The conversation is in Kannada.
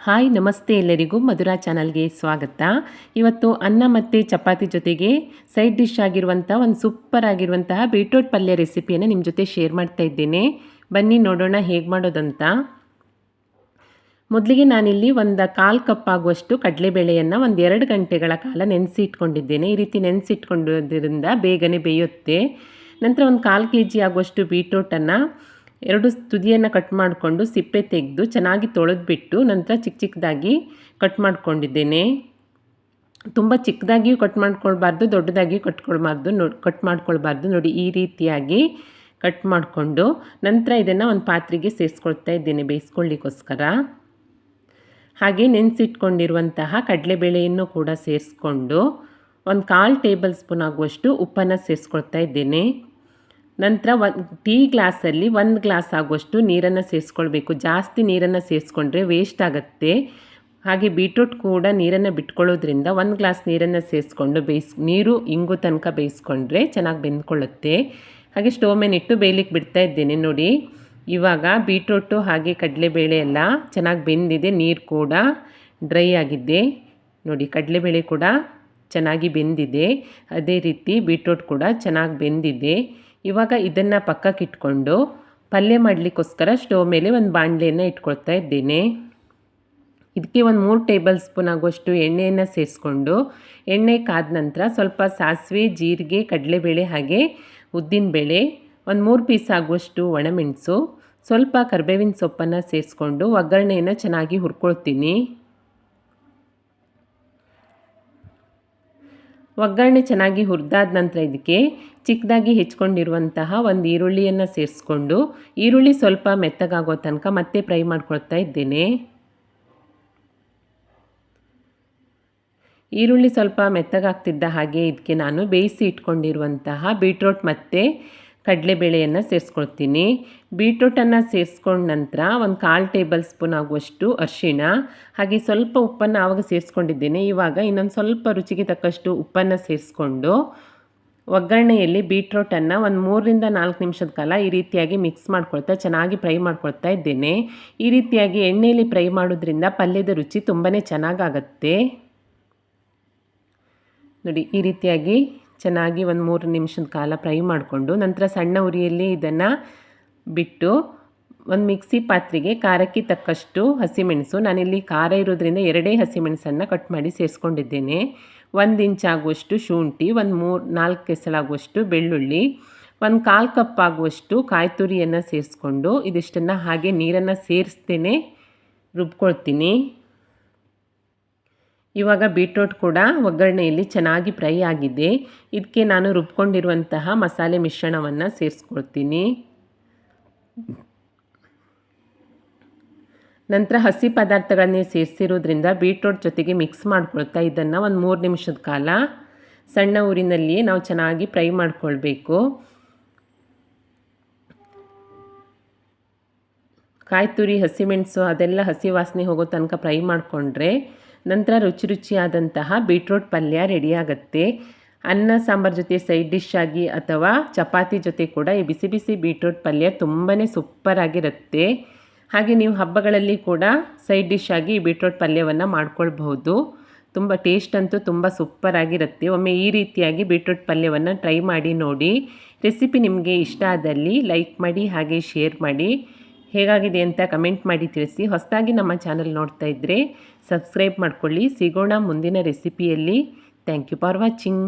ಹಾಯ್, ನಮಸ್ತೆ ಎಲ್ಲರಿಗೂ ಮಧುರಾ ಚಾನಲ್ಗೆ ಸ್ವಾಗತ. ಇವತ್ತು ಅನ್ನ ಮತ್ತು ಚಪಾತಿ ಜೊತೆಗೆ ಸೈಡ್ ಡಿಶ್ ಆಗಿರುವಂಥ ಒಂದು ಸೂಪರ್ ಆಗಿರುವಂತಹ ಬೀಟ್ರೋಟ್ ಪಲ್ಯ ರೆಸಿಪಿಯನ್ನು ನಿಮ್ಮ ಜೊತೆ ಶೇರ್ ಮಾಡ್ತಾ ಇದ್ದೇನೆ. ಬನ್ನಿ ನೋಡೋಣ ಹೇಗೆ ಮಾಡೋದಂತ. ಮೊದಲಿಗೆ ನಾನಿಲ್ಲಿ ಒಂದು ಕಾಲು ಕಪ್ ಆಗುವಷ್ಟು ಕಡಲೆಬೇಳೆಯನ್ನು ಒಂದು ಎರಡು ಗಂಟೆಗಳ ಕಾಲ ನೆನೆಸಿ ಇಟ್ಕೊಂಡಿದ್ದೇನೆ ಈ ರೀತಿ ನೆನೆಸಿ ಇಟ್ಕೊಂಡಿರೋದ್ರಿಂದ ಬೇಗನೆ ಬೇಯುತ್ತೆ. ನಂತರ ಒಂದು ಕಾಲು ಕೆ ಜಿ ಆಗುವಷ್ಟು ಬೀಟ್ರೋಟನ್ನು ಎರಡು ತುದಿಯನ್ನು ಕಟ್ ಮಾಡಿಕೊಂಡು ಸಿಪ್ಪೆ ತೆಗೆದು ಚೆನ್ನಾಗಿ ತೊಳೆದ್ಬಿಟ್ಟು ನಂತರ ಚಿಕ್ಕ ಚಿಕ್ಕದಾಗಿ ಕಟ್ ಮಾಡ್ಕೊಂಡಿದ್ದೇನೆ. ತುಂಬ ಚಿಕ್ಕದಾಗಿಯೂ ಕಟ್ ಮಾಡ್ಕೊಳ್ಬಾರ್ದು, ದೊಡ್ಡದಾಗಿಯೂ ಕಟ್ಕೊಳ್ಬಾರ್ದು ನೋ ಕಟ್ ಮಾಡ್ಕೊಳ್ಬಾರ್ದು. ನೋಡಿ ಈ ರೀತಿಯಾಗಿ ಕಟ್ ಮಾಡಿಕೊಂಡು ನಂತರ ಇದನ್ನು ಒಂದು ಪಾತ್ರೆಗೆ ಸೇರಿಸ್ಕೊಳ್ತಾ ಇದ್ದೇನೆ ಬೇಯಿಸ್ಕೊಳ್ಳಿಕ್ಕೋಸ್ಕರ. ಹಾಗೆ ನೆನೆಸಿಟ್ಕೊಂಡಿರುವಂತಹ ಕಡಲೆಬೇಳೆಯನ್ನು ಕೂಡ ಸೇರಿಸ್ಕೊಂಡು ಒಂದು ಕಾಲು ಟೇಬಲ್ ಸ್ಪೂನ್ ಆಗುವಷ್ಟು ಉಪ್ಪನ್ನು ಸೇರಿಸ್ಕೊಳ್ತಾ ಇದ್ದೇನೆ. ನಂತರ ಒಂದು ಟೀ ಗ್ಲಾಸಲ್ಲಿ ಒಂದು ಗ್ಲಾಸ್ ಆಗುವಷ್ಟು ನೀರನ್ನು ಸೇರಿಸ್ಕೊಳ್ಬೇಕು. ಜಾಸ್ತಿ ನೀರನ್ನು ಸೇರಿಸ್ಕೊಂಡ್ರೆ ವೇಸ್ಟ್ ಆಗುತ್ತೆ. ಹಾಗೆ ಬೀಟ್ರೂಟ್ ಕೂಡ ನೀರನ್ನು ಬಿಟ್ಕೊಳ್ಳೋದ್ರಿಂದ ಒಂದು ಗ್ಲಾಸ್ ನೀರನ್ನು ಸೇರಿಸ್ಕೊಂಡು ಬೇಯಿಸ್, ನೀರು ಇಂಗು ತನಕ ಬೇಯಿಸ್ಕೊಂಡ್ರೆ ಚೆನ್ನಾಗಿ ಬೆಂದ್ಕೊಳ್ಳುತ್ತೆ. ಹಾಗೆ ಸ್ಟೋವ್ ಮೇಲೆ ಇಟ್ಟು ಬೇಯಲಿಕ್ಕೆ ಬಿಡ್ತಾ ಇದ್ದೇನೆ, ನೋಡಿ. ಇವಾಗ ಬೀಟ್ರೂಟು ಹಾಗೆ ಕಡಲೆಬೇಳೆ ಎಲ್ಲ ಚೆನ್ನಾಗಿ ಬೆಂದಿದೆ, ನೀರು ಕೂಡ ಡ್ರೈ ಆಗಿದೆ. ನೋಡಿ, ಕಡಲೆಬೇಳೆ ಕೂಡ ಚೆನ್ನಾಗಿ ಬೆಂದಿದೆ. ಅದೇ ರೀತಿ ಬೀಟ್ರೂಟ್ ಕೂಡ ಚೆನ್ನಾಗಿ ಬೆಂದಿದೆ. ಇವಾಗ ಇದನ್ನು ಪಕ್ಕಕ್ಕಿಟ್ಕೊಂಡು ಪಲ್ಯ ಮಾಡಲಿಕ್ಕೋಸ್ಕರ ಸ್ಟೋವ್ ಮೇಲೆ ಒಂದು ಬಾಣಲೆಯನ್ನು ಇಟ್ಕೊಳ್ತಾ ಇದ್ದೇನೆ. ಇದಕ್ಕೆ ಒಂದು ಮೂರು ಟೇಬಲ್ ಸ್ಪೂನ್ ಆಗುವಷ್ಟು ಎಣ್ಣೆಯನ್ನು ಸೇರಿಸ್ಕೊಂಡು ಎಣ್ಣೆ ಕಾದ ನಂತರ ಸ್ವಲ್ಪ ಸಾಸಿವೆ, ಜೀರಿಗೆ, ಕಡಲೆಬೇಳೆ ಹಾಗೆ ಉದ್ದಿನಬೇಳೆ ಒಂದು ಮೂರು ಪೀಸ್ ಆಗುವಷ್ಟು ಒಣಮೆಣಸು, ಸ್ವಲ್ಪ ಕರ್ಬೇವಿನ ಸೊಪ್ಪನ್ನು ಸೇರಿಸ್ಕೊಂಡು ಒಗ್ಗರಣೆಯನ್ನು ಚೆನ್ನಾಗಿ ಹುರ್ಕೊಳ್ತೀನಿ. ಒಗ್ಗರಣೆ ಚೆನ್ನಾಗಿ ಹುರಿದಾದ ನಂತರ ಇದಕ್ಕೆ ಚಿಕ್ಕದಾಗಿ ಹೆಚ್ಕೊಂಡಿರುವಂತಹ ಒಂದು ಈರುಳ್ಳಿಯನ್ನು ಸೇರಿಸ್ಕೊಂಡು ಈರುಳ್ಳಿ ಸ್ವಲ್ಪ ಮೆತ್ತಗಾಗೋ ತನಕ ಮತ್ತೆ ಫ್ರೈ ಮಾಡ್ಕೊಳ್ತಾ ಇದ್ದೇನೆ. ಈರುಳ್ಳಿ ಸ್ವಲ್ಪ ಮೆತ್ತಗಾಗ್ತಿದ್ದ ಹಾಗೆ ಇದಕ್ಕೆ ನಾನು ಬೇಯಿಸಿ ಇಟ್ಕೊಂಡಿರುವಂತಹ ಬೀಟ್ರೋಟ್ ಮತ್ತು ಕಡಲೆಬೇಳೆಯನ್ನು ಸೇರಿಸ್ಕೊಳ್ತೀನಿ. ಬೀಟ್ರೂಟನ್ನು ಸೇರಿಸ್ಕೊಂಡ ನಂತರ ಒಂದು ಕಾಲು ಟೇಬಲ್ ಸ್ಪೂನ್ ಆಗುವಷ್ಟು ಅರಿಶಿಣ, ಹಾಗೆ ಸ್ವಲ್ಪ ಉಪ್ಪನ್ನು ಆವಾಗ ಸೇರಿಸ್ಕೊಂಡಿದ್ದೇನೆ. ಇವಾಗ ಇನ್ನೊಂದು ಸ್ವಲ್ಪ ರುಚಿಗೆ ತಕ್ಕಷ್ಟು ಉಪ್ಪನ್ನು ಸೇರಿಸ್ಕೊಂಡು ಒಗ್ಗರಣೆಯಲ್ಲಿ ಬೀಟ್ರೂಟನ್ನು ಒಂದು ಮೂರರಿಂದ ನಾಲ್ಕು ನಿಮಿಷದ ಕಾಲ ಈ ರೀತಿಯಾಗಿ ಮಿಕ್ಸ್ ಮಾಡ್ಕೊಳ್ತಾ, ಚೆನ್ನಾಗಿ ಫ್ರೈ ಮಾಡ್ಕೊಳ್ತಾ ಇದ್ದೇನೆ. ಈ ರೀತಿಯಾಗಿ ಎಣ್ಣೆಯಲ್ಲಿ ಫ್ರೈ ಮಾಡೋದ್ರಿಂದ ಪಲ್ಯದ ರುಚಿ ತುಂಬಾ ಚೆನ್ನಾಗಾಗತ್ತೆ. ನೋಡಿ, ಈ ರೀತಿಯಾಗಿ ಚೆನ್ನಾಗಿ ಒಂದು ಮೂರು ನಿಮಿಷದ ಕಾಲ ಫ್ರೈ ಮಾಡಿಕೊಂಡು ನಂತರ ಸಣ್ಣ ಉರಿಯಲ್ಲಿ ಇದನ್ನು ಬಿಟ್ಟು ಒಂದು ಮಿಕ್ಸಿ ಪಾತ್ರೆಗೆ ಖಾರಕ್ಕೆ ತಕ್ಕಷ್ಟು ಹಸಿಮೆಣಸು. ನಾನಿಲ್ಲಿ ಖಾರ ಇರೋದ್ರಿಂದ ಎರಡೇ ಹಸಿಮೆಣಸನ್ನು ಕಟ್ ಮಾಡಿ ಸೇರಿಸ್ಕೊಂಡಿದ್ದೇನೆ. ಒಂದು ಇಂಚಾಗುವಷ್ಟು ಶುಂಠಿ, ಒಂದು ಮೂರು, ನಾಲ್ಕು ಕೆಸಳಾಗುವಷ್ಟು ಬೆಳ್ಳುಳ್ಳಿ, ಒಂದು ಕಾಲು ಕಪ್ ಆಗುವಷ್ಟು ಕಾಯಿ ಸೇರಿಸ್ಕೊಂಡು ಇದಿಷ್ಟನ್ನು ಹಾಗೆ ನೀರನ್ನು ಸೇರಿಸ್ತೇನೆ, ರುಬ್ಕೊಳ್ತೀನಿ. ಇವಾಗ ಬೀಟ್ರೋಟ್ ಕೂಡ ಒಗ್ಗರಣೆಯಲ್ಲಿ ಚೆನ್ನಾಗಿ ಫ್ರೈ ಆಗಿದೆ. ಇದಕ್ಕೆ ನಾನು ರುಬ್ಕೊಂಡಿರುವಂತಹ ಮಸಾಲೆ ಮಿಶ್ರಣವನ್ನು ಸೇರಿಸ್ಕೊಳ್ತೀನಿ. ನಂತರ ಹಸಿ ಪದಾರ್ಥಗಳನ್ನೇ ಸೇರಿಸಿರೋದ್ರಿಂದ ಬೀಟ್ರೋಟ್ ಜೊತೆಗೆ ಮಿಕ್ಸ್ ಮಾಡ್ಕೊಳ್ತಾ ಇದನ್ನು ಒಂದು ಮೂರು ನಿಮಿಷದ ಕಾಲ ಸಣ್ಣ ಊರಿನಲ್ಲಿಯೇ ನಾವು ಚೆನ್ನಾಗಿ ಫ್ರೈ ಮಾಡಿಕೊಳ್ಬೇಕು. ಕಾಯಿ ತುರಿ ಹಸಿಮೆಣಸು ಅದೆಲ್ಲ ಹಸಿ ವಾಸನೆ ಹೋಗೋ ತನಕ ಫ್ರೈ ಮಾಡಿಕೊಂಡ್ರೆ ನಂತರ ರುಚಿ ರುಚಿಯಾದಂತಹ ಬೀಟ್ರೋಟ್ ಪಲ್ಯ ರೆಡಿಯಾಗತ್ತೆ ಅನ್ನ, ಸಾಂಬಾರ್ ಜೊತೆ ಸೈಡ್ ಡಿಶ್ ಆಗಿ ಅಥವಾ ಚಪಾತಿ ಜೊತೆ ಕೂಡ ಈ ಬಿಸಿ ಬಿಸಿ ಬೀಟ್ರೋಟ್ ಪಲ್ಯ ತುಂಬಾ ಸೂಪರಾಗಿರುತ್ತೆ ಹಾಗೆ ನೀವು ಹಬ್ಬಗಳಲ್ಲಿ ಕೂಡ ಸೈಡ್ ಡಿಶ್ ಆಗಿ ಈ ಬೀಟ್ರೋಟ್ ಪಲ್ಯವನ್ನು ಮಾಡ್ಕೊಳ್ಬಹುದು. ತುಂಬ ಟೇಸ್ಟ್ ಅಂತೂ ತುಂಬ ಸೂಪರಾಗಿರುತ್ತೆ ಒಮ್ಮೆ ಈ ರೀತಿಯಾಗಿ ಬೀಟ್ರೋಟ್ ಪಲ್ಯವನ್ನು ಟ್ರೈ ಮಾಡಿ ನೋಡಿ. ರೆಸಿಪಿ ನಿಮಗೆ ಇಷ್ಟ ಆದಲ್ಲಿ ಲೈಕ್ ಮಾಡಿ, ಹಾಗೆ ಶೇರ್ ಮಾಡಿ. ಹೇಗಾಗಿದೆ ಅಂತ ಕಮೆಂಟ್ ಮಾಡಿ ತಿಳಿಸಿ. ಹೊಸದಾಗಿ ನಮ್ಮ ಚಾನಲ್ ನೋಡ್ತಾ ಇದ್ದರೆ ಸಬ್ಸ್ಕ್ರೈಬ್ ಮಾಡ್ಕೊಳ್ಳಿ. ಸಿಗೋಣ ಮುಂದಿನ ರೆಸಿಪಿಯಲ್ಲಿ. Thank you for watching.